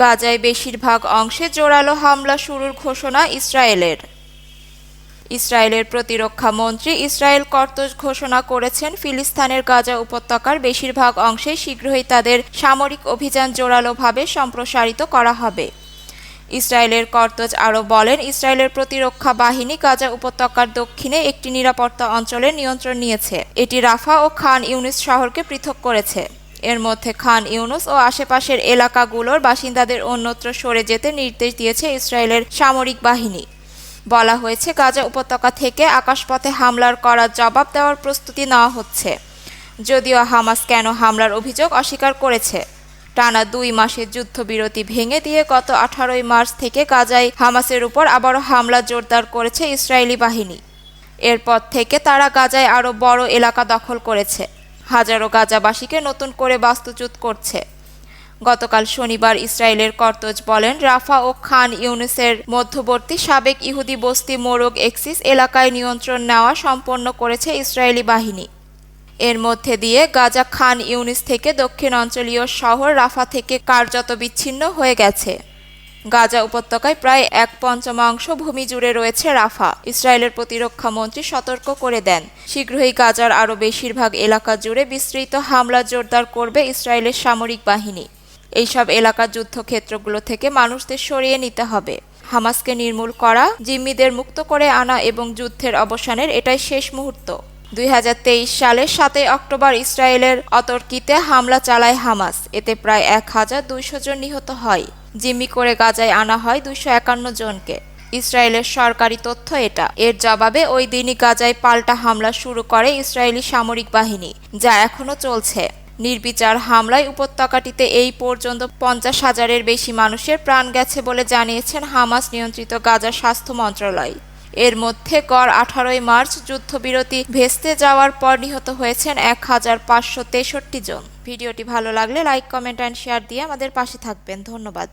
গাজায় বেশিরভাগ অংশে জোরালো হামলা শুরুর ঘোষণা ইসরায়েলের। ইসরায়েলের প্রতিরক্ষা মন্ত্রী ইসরায়েল কর্তজ ঘোষণা করেছেন, ফিলিস্তানের গাজা উপত্যকার বেশিরভাগ অংশে শীঘ্রই তাদের সামরিক অভিযান জোরালোভাবে সম্প্রসারিত করা হবে। ইসরায়েলের কর্তজ আরও বলেন, ইসরায়েলের প্রতিরক্ষা বাহিনী গাজা উপত্যকার দক্ষিণে একটি নিরাপত্তা অঞ্চলের নিয়ন্ত্রণ নিয়েছে। এটি রাফা ও খান ইউনিস শহরকে পৃথক করেছে। এর মধ্যে খান ইউনুস ও আশেপাশের এলাকাগুলোর বাসিন্দাদের অন্যত্র সরে যেতে নির্দেশ দিয়েছে ইসরায়েলের সামরিক বাহিনী। বলা হয়েছে, গাজা উপত্যকা থেকে আকাশপথে হামলার করার জবাব দেওয়ার প্রস্তুতি নেওয়া হচ্ছে। যদিও হামাস কেন হামলার অভিযোগ অস্বীকার করেছে? টানা দুই মাসের যুদ্ধবিরতি ভেঙে দিয়ে গত আঠারোই মার্চ থেকে গাজায় হামাসের উপর আবারও হামলা জোরদার করেছে ইসরায়েলি বাহিনী। এরপর থেকে তারা গাজায় আরও বড় এলাকা দখল করেছে। হাজারো গাজাবাসীকে নতুন করে বাস্তুচ্যুত করছে। গতকাল শনিবার ইসরায়েলের কর্তজ বলেন, রাফা ও খান ইউনিসের মধ্যবর্তী সাবেক ইহুদি বস্তি মোরগ এক্সিস এলাকায় নিয়ন্ত্রণ নেওয়া সম্পন্ন করেছে ইসরায়েলি বাহিনী। এর মধ্যে দিয়ে গাজা খান ইউনিস থেকে দক্ষিণ অঞ্চলীয় শহর রাফা থেকে কার্যত বিচ্ছিন্ন হয়ে গেছে। গাজা উপত্যকায় প্রায় এক পঞ্চমাংশ ভূমি জুড়ে রয়েছে রাফা। ইসরায়েলের প্রতিরক্ষা মন্ত্রী সতর্ক করে দেন। শীঘ্রই গাজার আরও বেশিরভাগ এলাকা জুড়ে বিস্তৃত হামলা জোরদার করবে ইসরায়েলের সামরিক বাহিনী। এইসব এলাকার যুদ্ধক্ষেত্রগুলো থেকে মানুষদের সরিয়ে নিতে হবে। হামাসকে নির্মূল করা, জিম্মিদের মুক্ত করে আনা এবং যুদ্ধের অবসানের এটাই শেষ মুহূর্ত। দুই হাজার তেইশ সালের সাতই অক্টোবর ইসরায়েলের অতর্কিতে হামলা চালায় হামাস। এতে প্রায় এক হাজার দুইশো জন নিহত হয়। জিম্মি করে গাজায় আনা হয় দুইশো একান্ন জনকে। ইসরায়েলের সরকারি তথ্য এটা। এর জবাবে ওই দিনই গাজায় পাল্টা হামলা শুরু করে ইসরায়েলি সামরিক বাহিনী, যা এখনও চলছে। নির্বিচার হামলায় উপত্যকাটিতে এই পর্যন্ত পঞ্চাশ হাজারের বেশি মানুষের প্রাণ গেছে বলে জানিয়েছেন হামাস নিয়ন্ত্রিত গাজা স্বাস্থ্য মন্ত্রণালয়। এর মধ্যে গড় আঠারোই মার্চ যুদ্ধবিরতি ভেস্তে যাওয়ার পর নিহত হয়েছেন এক হাজার পাঁচশো তেষট্টি জন। ভিডিওটি ভালো লাগলে লাইক, কমেন্ট অ্যান্ড শেয়ার দিয়ে আমাদের পাশে থাকবেন। ধন্যবাদ।